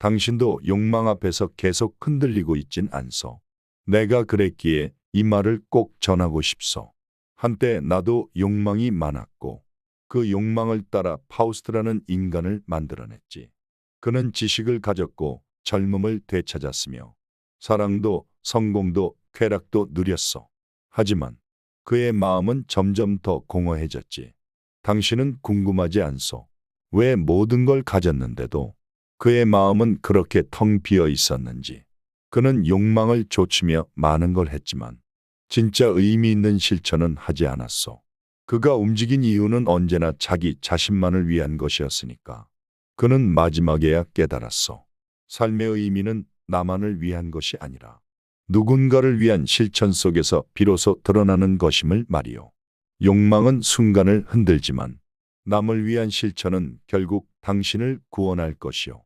당신도 욕망 앞에서 계속 흔들리고 있진 않소. 내가 그랬기에 이 말을 꼭 전하고 싶소. 한때 나도 욕망이 많았고 그 욕망을 따라 파우스트라는 인간을 만들어냈지. 그는 지식을 가졌고 젊음을 되찾았으며 사랑도 성공도 쾌락도 누렸어. 하지만 그의 마음은 점점 더 공허해졌지. 당신은 궁금하지 않소. 왜 모든 걸 가졌는데도 그의 마음은 그렇게 텅 비어 있었는지. 그는 욕망을 좇으며 많은 걸 했지만 진짜 의미 있는 실천은 하지 않았소. 그가 움직인 이유는 언제나 자기 자신만을 위한 것이었으니까. 그는 마지막에야 깨달았소. 삶의 의미는 나만을 위한 것이 아니라 누군가를 위한 실천 속에서 비로소 드러나는 것임을 말이요. 욕망은 순간을 흔들지만 남을 위한 실천은 결국 당신을 구원할 것이요.